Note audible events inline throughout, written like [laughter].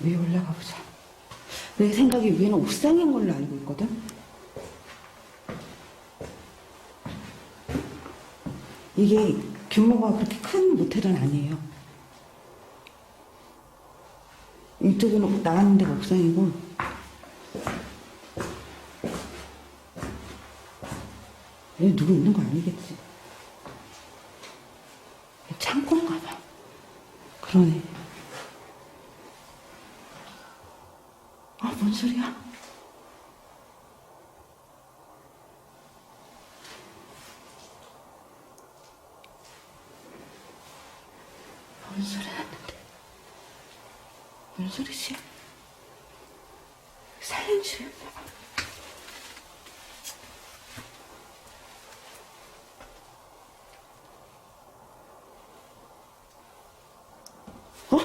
위에 올라가 보자. 내 생각에 위에는 옥상인 걸로 알고 있거든. 이게 규모가 그렇게 큰 모텔은 아니에요. 이쪽은 나가는 데가 옥상이고. 여기 누구 있는 거 아니겠지? 창고인가 봐. 그러네. 아, 뭔 소리야? 뭔 소리 났는데? 뭔 소리지? 살인실. 어?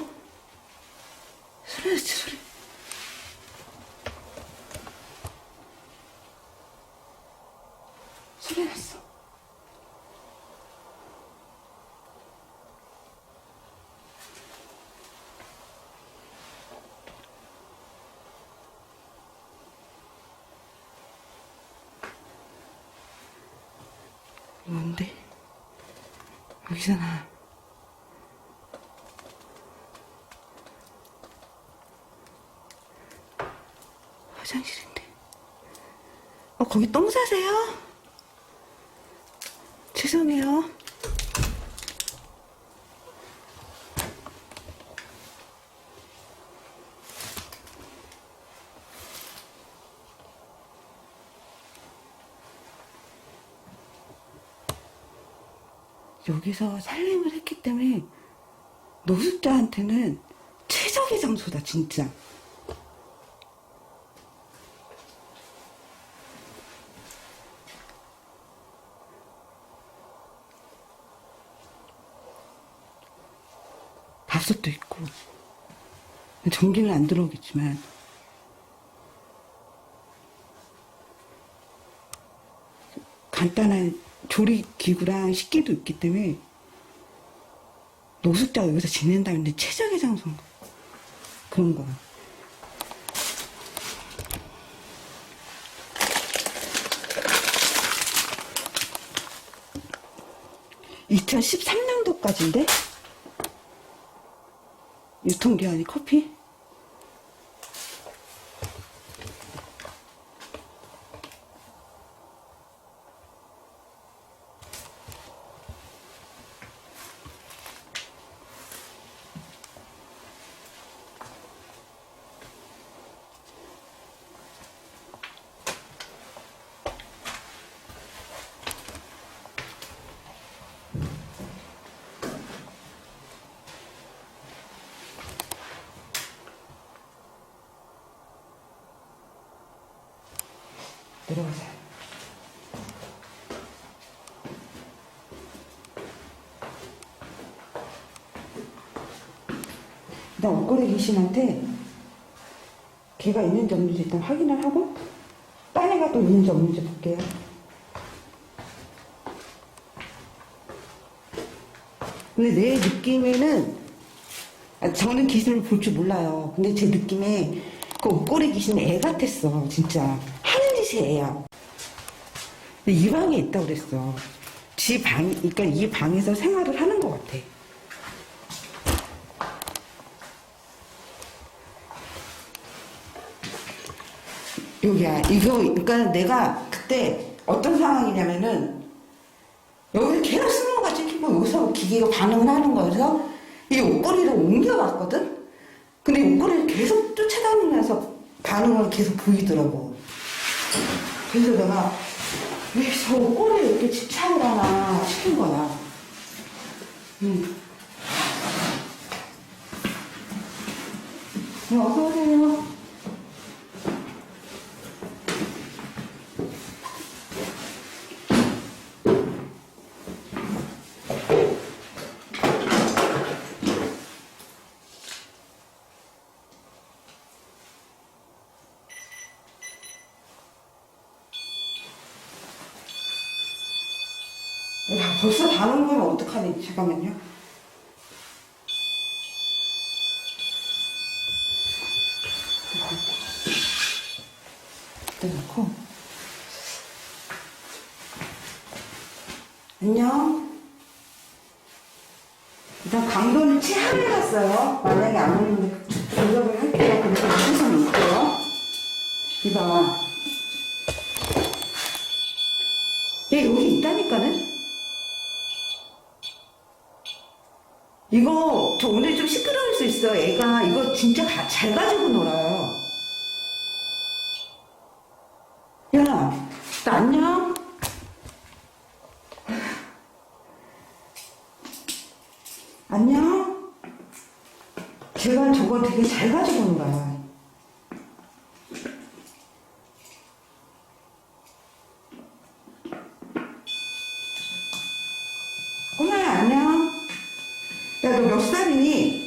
소리 났지, 소리. 소리 났어. 뭔데? 여기잖아. 화장실인데. 어, 거기 똥 싸세요? 죄송해요. 여기서 살림을 했기 때문에 노숙자한테는 최적의 장소다, 진짜. 밥솥도 있고 전기는 안 들어오겠지만 간단한 조리 기구랑 식기도 있기 때문에 노숙자가 여기서 지낸다는데 최적의 장소인 거 그런 거야. (2013년도까지인데) 유통기한이 커피? 내려가자. 일단 옷걸이 귀신한테 걔가 있는지 없는지 일단 확인을 하고 딴 애가 또 있는지 없는지 볼게요. 근데 내 느낌에는 아, 저는 귀신을 볼 줄 몰라요. 근데 제 느낌에 그 옷걸이 귀신은 애 같았어. 진짜 하는 짓이 애야. 근데 이 방에 있다고 그랬어. 지 방, 그러니까 이 방에서 생활을 하는 것 같아. 여기야. 이거, 그러니까 내가 그때 어떤 상황이냐면은 여기서 계속 스모가 찍히고 여기서 기계가 반응을 하는 거여서 이 옷걸이를 옮겨봤거든? 근데 옷걸이를 계속 쫓아다니면서 반응을 계속 보이더라고. 그래서 내가 왜저 옷걸이에 이렇게 집착을 하나 싶은 거야. 응. 네, 어서오세요. 야, 벌써 다 넣은 거면 어떡하니? 잠깐만요. 이때 넣고. 안녕. 일단 강도는 체하를 갔어요. 만약에 안 오는데 조절을 할게요. 그래서 해서 놓을게요. 이봐. 저 오늘 좀 시끄러울 수 있어. 애가 이거 진짜 가- 잘 가지고 놀아요. 야, 나 안녕. 안녕. 제가 저거 되게 잘 가지고 놀아요. 야, 너몇 살이니?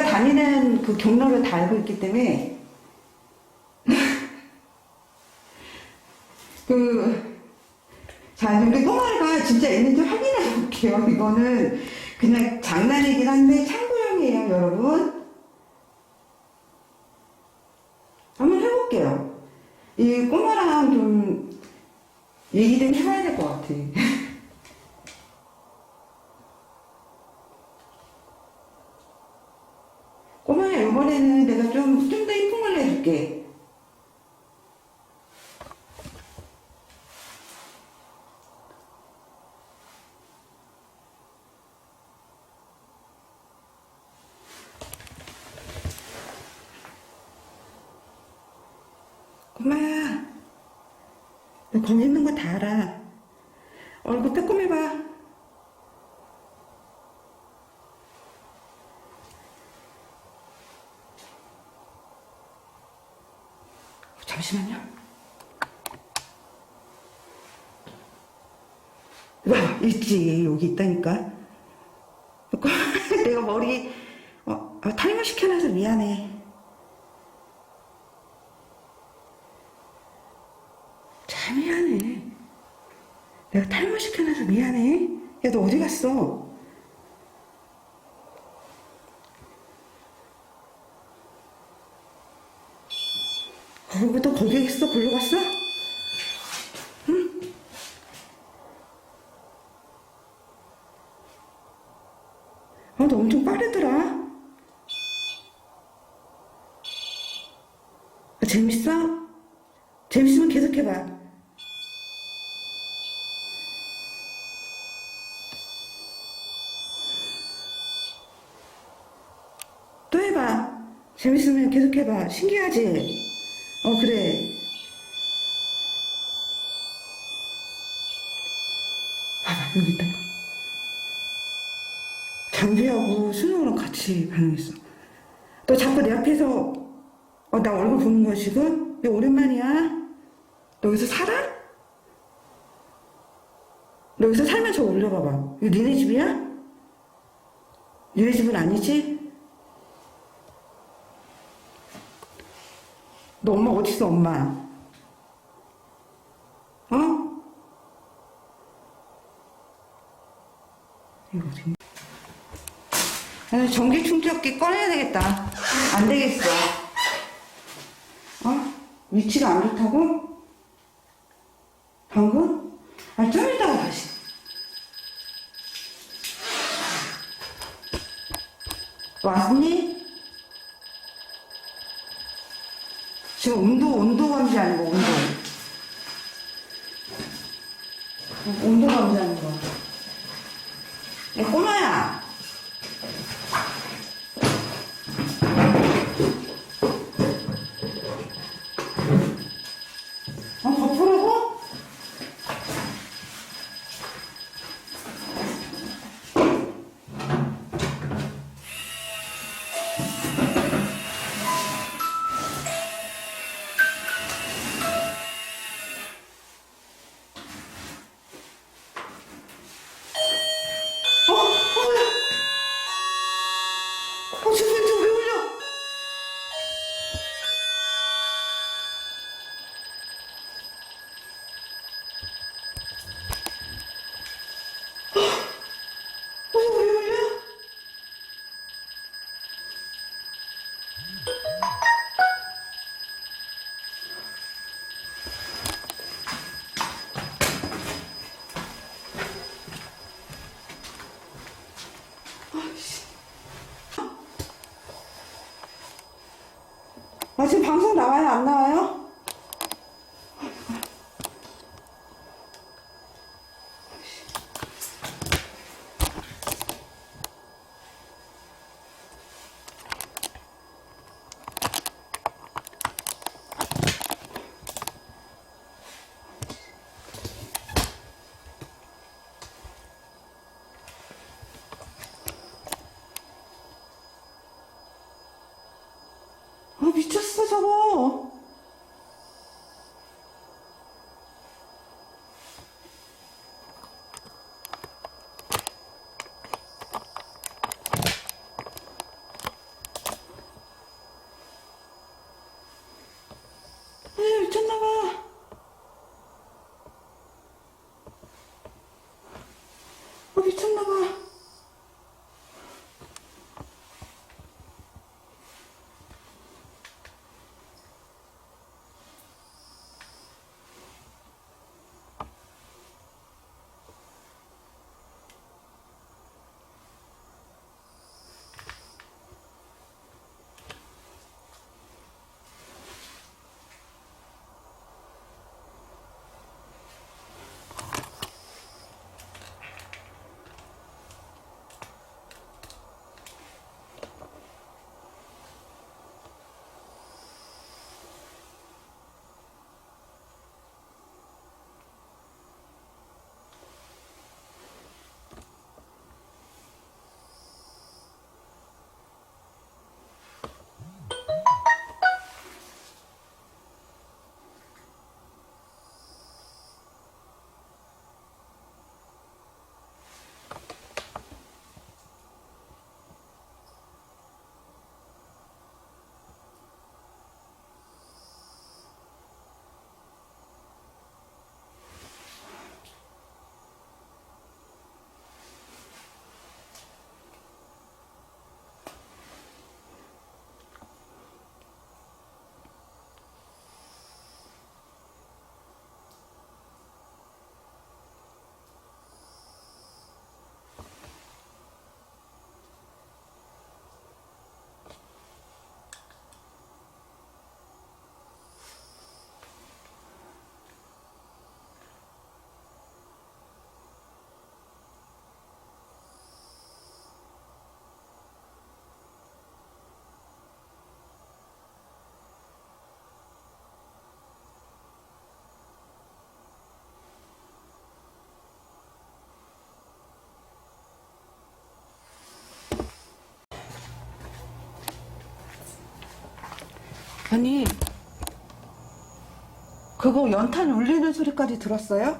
네가 다니는 그 경로를 다 알고 있기 때문에 [laughs] 그, 자, 우리 꼬마가 진짜 있는지 확인해 볼게요. 이거는 그냥 장난이긴 한데 참고용이에요, 여러분. 한번 해볼게요. 이 꼬마랑 좀 얘기 좀 해봐야 될 것 같아. 꼬마야, 이번에는 내가 좀, 좀 더 이쁜 걸로 해줄게. 꼬마야, 너 거기 있는 거 다 알아. 얼굴 빼꼼해봐. 잠시만요. 와, 있지. 여기 있다니까. [laughs] 내가 머리, 어, 어, 탈모 시켜놔서 미안해. 참 미안해. 내가 탈모 시켜놔서 미안해. 야, 너 어디 갔어? 어, 너 거기 있어? 골로 갔어? 응? 어, 너 엄청 빠르더라. 아, 재밌어? 재밌으면 계속해봐. 또 해봐. 재밌으면 계속해봐. 신기하지? 어, 그래. 봐봐, 여기 있다. 장비하고 순우랑 같이 반응했어. 너 자꾸 내 앞에서, 어, 나 얼굴 보는 거야, 지금? 야, 오랜만이야. 너 여기서 살아? 너 여기서 살면 저 올려봐봐. 이거 니네 집이야? 니네 집은 아니지? 너 엄마 어딨어, 엄마? 어? 이거 아, 전기 충전기 꺼내야 되겠다. 안 되겠어. 어? 위치가 안 좋다고? 방금? 아, 좀 아, 지금 방송 나와요? 안 나와요? 아, 미쳤어, 저거. 아, 미쳤나봐. 아, 미쳤나 아니, 그거 연탄 울리는 소리까지 들었어요?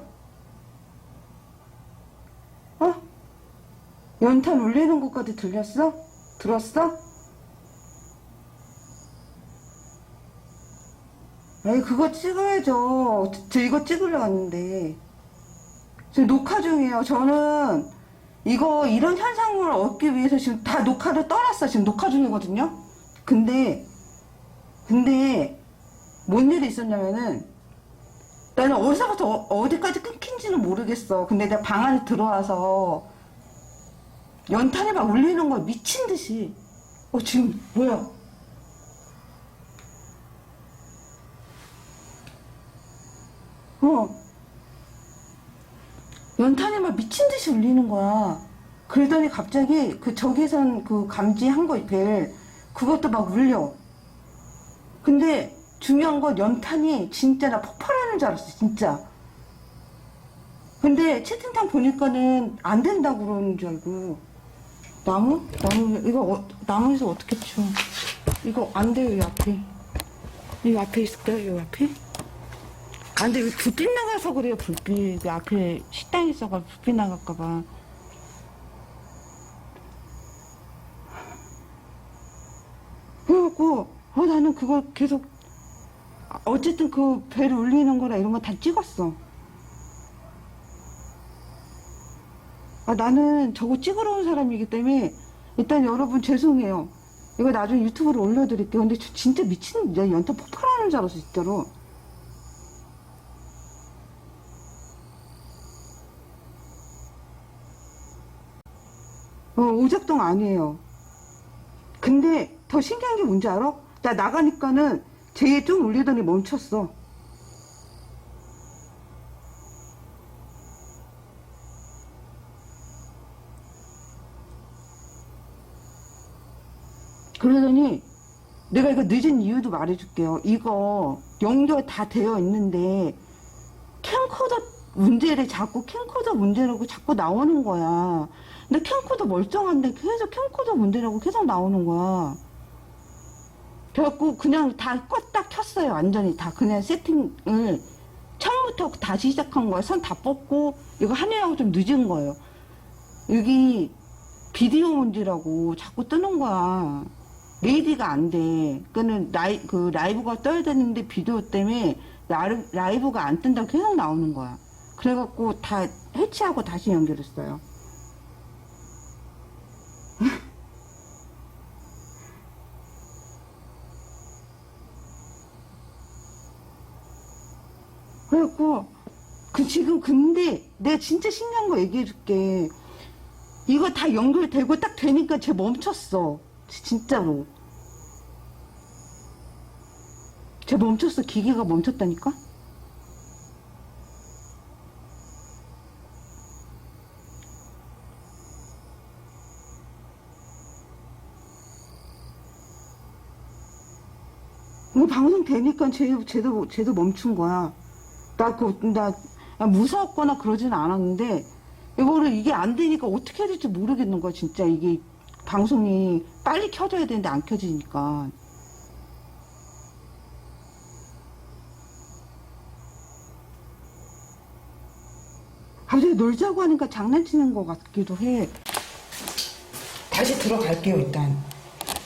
어? 연탄 울리는 것까지 들렸어? 들었어? 에이, 그거 찍어야죠. 저, 저 이거 찍으려고 했는데. 지금 녹화 중이에요. 저는 이거, 이런 현상을 얻기 위해서 지금 다 녹화를 떠났어. 지금 녹화 중이거든요. 근데, 근데 뭔 일이 있었냐면은 나는 어디서부터 어, 디까지 끊긴지는 모르겠어. 근데 내가 방 안에 들어와서 연탄이 막 울리는 거야 미친 듯이. 어 지금 뭐야? 어 연탄이 막 미친 듯이 울리는 거야. 그러더니 갑자기 그 저기선 그 감지한 거 벨 그것도 막 울려. 근데 중요한 건 연탄이 진짜 나 폭발하는 줄 알았어, 진짜. 근데 채팅창 보니까는 안 된다고 그러는 줄 알고. 나무? 나무, 이거, 어, 나무에서 어떻게 쳐? 이거 안 돼요, 이 앞에. 이 앞에 있을까요, 이 앞에? 안 돼, 왜 불빛 나가서 그래요, 불빛. 그 앞에 식당 있어가 불빛 나갈까봐. 그래갖고, 어, 나는 그거 계속, 아, 어쨌든 그벨 울리는 거나 이런 거 다 찍었어. 아, 나는 저거 찍으러 온 사람이기 때문에, 일단 여러분 죄송해요. 이거 나중에 유튜브로 올려드릴게요. 근데 저 진짜 미친, 내 연탄 폭발하는 줄 알았어, 진짜로. 어, 오작동 아니에요. 근데 더 신기한 게 뭔지 알아? 나 나가니까는 쟤좀 올리더니 멈췄어. 그러더니 내가 이거 늦은 이유도 말해줄게요. 이거 연결 다 되어 있는데 캠코더 문제를 자꾸 캠코더 문제라고 자꾸 나오는 거야. 근데 캠코더 멀쩡한데 계속 캠코더 문제라고 계속 나오는 거야. 그래갖고 그냥 다 껐다 켰어요. 완전히 다 그냥 세팅을 처음부터 다시 시작한 거야. 선다 뽑고 이거 하느라고 좀 늦은 거예요. 여기 비디오 문제라고 자꾸 뜨는 거야. 레이디가 안 돼. 그는 라이, 그 라이브가 떠야 되는데 비디오 때문에 라이, 라이브가 안 뜬다고 계속 나오는 거야. 그래갖고 다 해체하고 다시 연결했어요. 그래갖고 그 지금 근데 내가 진짜 신기한 거 얘기해 줄게. 이거 다 연결되고 딱 되니까 쟤 멈췄어. 진짜로. 쟤 멈췄어. 기계가 멈췄다니까? 방송 되니까 쟤, 쟤도, 쟤도 멈춘 거야. 나, 그, 나, 나 무서웠거나 그러진 않았는데, 이거를 이게 안 되니까 어떻게 해야 될지 모르겠는 거야, 진짜. 이게 방송이 빨리 켜져야 되는데 안 켜지니까. 갑자기 놀자고 하니까 장난치는 것 같기도 해. 다시 들어갈게요, 일단.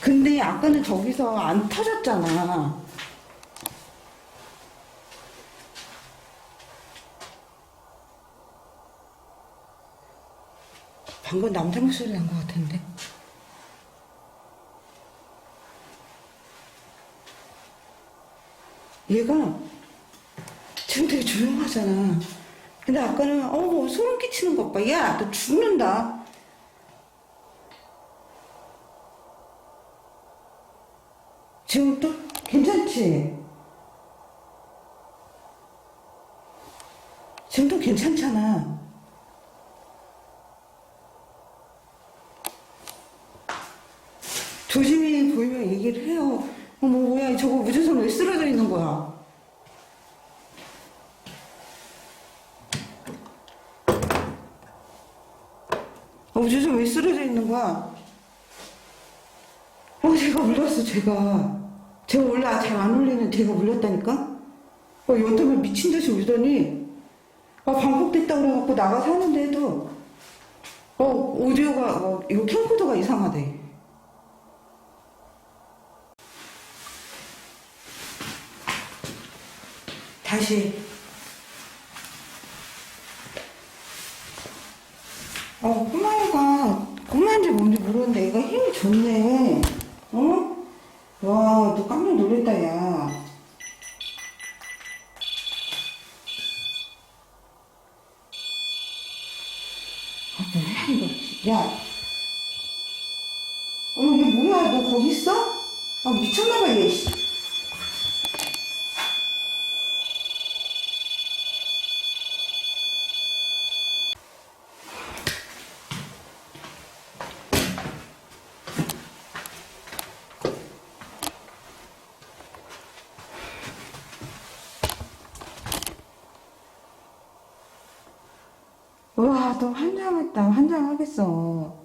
근데 아까는 저기서 안 터졌잖아. 방금 남자 목소리 난 것 같은데. 얘가 지금 되게 조용하잖아. 근데 아까는 어 소름 끼치는 것 봐. 야, 너 죽는다. 지금 또 괜찮지? 지금도 괜찮잖아. 조심히 보이면 얘기를 해요. 어머, 뭐야, 저거 무조건 왜 쓰러져 있는 거야? 어, 무조건 왜 쓰러져 있는 거야? 어, 제가 울렸어, 제가. 제가 원래 잘 안 울리는 제가 울렸다니까? 어, 연통을 미친 듯이 울더니, 아, 반복됐다 그래갖고 나가서 하는데도, 어, 오디오가, 어, 이거 캠코더가 이상하대. 다시. 어, 꼬마애가, 꼬마인지 뭔지 모르는데 얘가 힘이 좋네. 어? 와, 너 깜짝 놀랐다, 야. 아, 이거. 야. 어머, 이게 뭐야, 너 거기 있어? 아, 미쳤나봐, 얘, 환장했다. 환장하겠어.